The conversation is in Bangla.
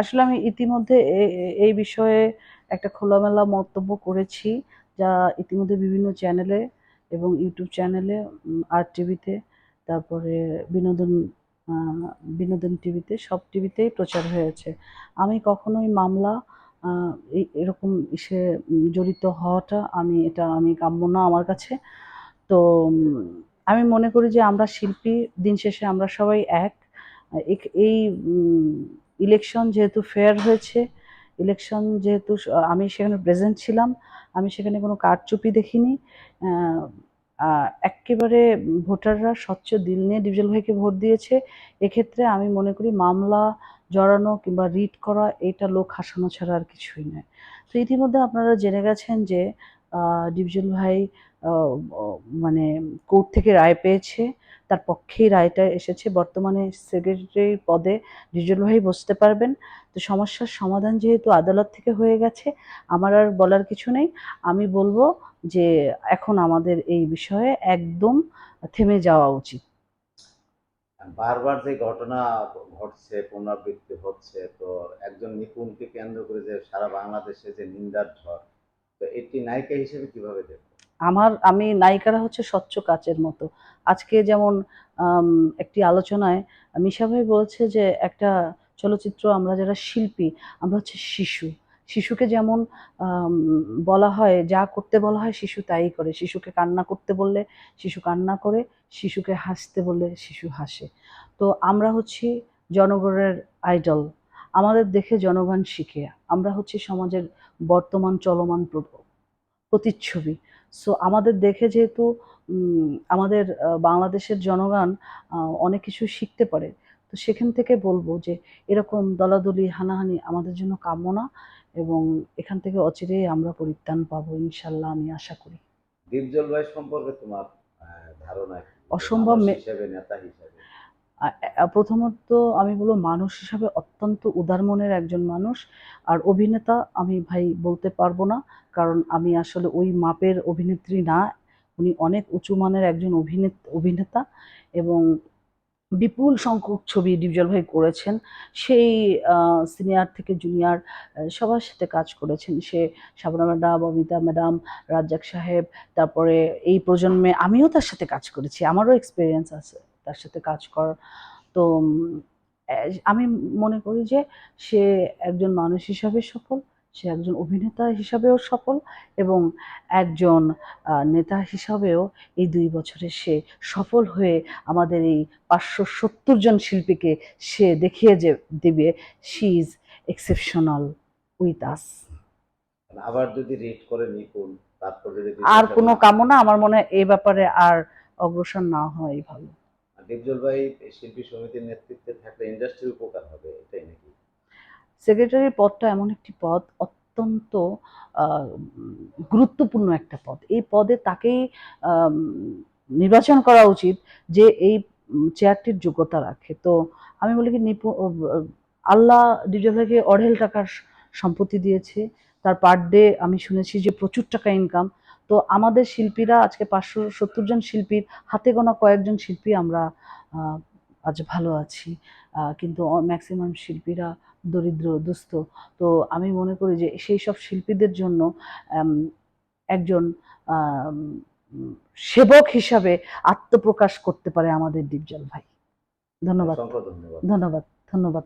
আসলে আমি ইতিমধ্যে এই বিষয়ে একটা খোলামেলা মন্তব্য করেছি যা ইতিমধ্যে বিভিন্ন চ্যানেলে এবং ইউটিউব চ্যানেলে আর টিভিতে তারপরে বিনোদন বিনোদন টিভিতে সব টিভিতেই প্রচার হয়েছে। আমি কখনোই মামলা এরকম ইসে জড়িত হওয়াটা আমি, এটা আমি কাম্য না আমার কাছে। তো আমি মনে করি যে আমরা শিল্পী, দিন শেষে আমরা সবাই এক। এই ইলেকশন যেহেতু ফেয়ার হয়েছে, ইলেকশন যেহেতু আমি সেখানে প্রেজেন্ট ছিলাম, আমি সেখানে কোনো কারচুপি দেখিনি এক্কেবারে ভোটাররা স্বচ্ছ দিল নিয়ে ডিভিজল ভাইকে ভোট দিয়েছে। এক্ষেত্রে আমি মনে করি মামলা জড়ানো কিংবা রিট করা, এটা লোক হাসানো ছাড়া আর কিছুই নয়। তো ইতিমধ্যে আপনারা জেনে গেছেন যে ডিভিজল ভাই মানে কোর্ট থেকে রায় পেয়েছে। তার পক্ষেই রায়টা এসেছে। বর্তমানে সেক্রেটারি পদে ভাই বসতে পারবেন। তো সমস্যার সমাধান যেহেতু আদালত থেকে হয়ে গেছে, আমার আর বলার কিছু নেই। আমি বলব যে এখন আমাদের এই বিষয়ে একদম থেমে যাওয়া উচিত। বারবার যে ঘটনা ঘটছে, পুনরাবৃত্তি হচ্ছে, তো একজন নিপুণকে কেন্দ্র করে যে সারা বাংলাদেশে যে নিন্দার ঝড়, তো এটি নায়িকা হিসেবে কীভাবে দেখো আমার, আমি নায়িকারা হচ্ছে স্বচ্ছ কাচের মতো। আজকে যেমন একটি আলোচনায় মিশা ভাই বলছে যে একটা চলচ্চিত্র আমরা যারা শিল্পী, আমরা হচ্ছে শিশু। শিশুকে যেমন বলা হয়, যা করতে বলা হয় শিশু তাই করে। শিশুকে কান্না করতে বললে শিশু কান্না করে, শিশুকে হাসতে বললে শিশু হাসে। তো আমরা হচ্ছি জনগণের আইডল। আমাদের দেখে জনগণ শিখে। আমরা হচ্ছি সমাজের বর্তমান চলমান প্র- প্রতিচ্ছবি। সো আমাদের দেখে যেহেতু আমাদের বাংলাদেশের জনগণ অনেক কিছু শিখতে পারে তো সেখান থেকে বলব যে এরকম দলাদলি হানাহানি আমাদের জন্য কাম্য না এবং এখান থেকে অচিরেই আমরা পরিত্রাণ পাবো ইনশাল্লাহ আমি আশা করি। দীপজল ভাই সম্পর্কে তোমার ধারণা অসম্ভব নেতা হিসেবে? প্রথমত আমি বলব মানুষ হিসাবে অত্যন্ত উদার মনের একজন মানুষ। আর অভিনেতা আমি ভাই বলতে পারব না, কারণ আমি আসলে ওই মাপের অভিনেত্রী না। উনি অনেক উঁচু মানের একজন অভিনেত, অভিনেতা এবং বিপুল সংখ্যক ছবি ডিপজল ভাই করেছেন। সেই সিনিয়র থেকে জুনিয়র সবার সাথে কাজ করেছেন। সে শাবনা ম্যাডাম, অমিতা ম্যাডাম, রাজ্জাক সাহেব, তারপরে এই প্রজন্মে আমিও তার সাথে কাজ করেছি। আমারও এক্সপিরিয়েন্স আছে। তার সাথে কাজ কর। তো আমি মনে করি যে সে একজন মানুষ হিসাবে সফল সে একজন অভিনেতা হিসাবেও সফল এবং একজন নেতা হিসাবেও এই দুই বছরে সে সফল হয়ে আমাদের এই পাঁচশো সত্তর জন শিল্পীকে সে দেখিয়ে যে দেবে। She is exceptional with us আবার যদি রিট করে নিপুণ আর কোনো কামনা আমার মনে হয় এই ব্যাপারে আর অগ্রসর না হয় ভালো। দীপজল ভাই শিল্পী সমিতির নেতৃত্বে থাকলে ইন্ডাস্ট্রির উপকার হবে, এটাই নাকি? সেক্রেটারির পদটা এমন একটি পদ, অত্যন্ত গুরুত্বপূর্ণ একটা পদ। এই পদে তাকেই নির্বাচন করা উচিত যে এই চেয়ারটির যোগ্যতা রাখে। তো আমি বলি কি, নিপু আল্লাহ ডিজেলকে অঢেল টাকার সম্পত্তি দিয়েছে। তার পার ডে আমি শুনেছি যে প্রচুর টাকা ইনকাম তো আমাদের শিল্পীরা আজকে পাঁচশো সত্তর জন শিল্পীর হাতে গোনা কয়েকজন শিল্পী আমরা আজ ভালো আছি। কিন্তু ম্যাক্সিমাম শিল্পীরা দরিদ্র দুস্থ। তো আমি মনে করি যে সেই সব শিল্পীদের জন্য একজন সেবক হিসাবে আত্মপ্রকাশ করতে পারে আমাদের ডিপজল ভাই। ধন্যবাদ। ধন্যবাদ। ধন্যবাদ।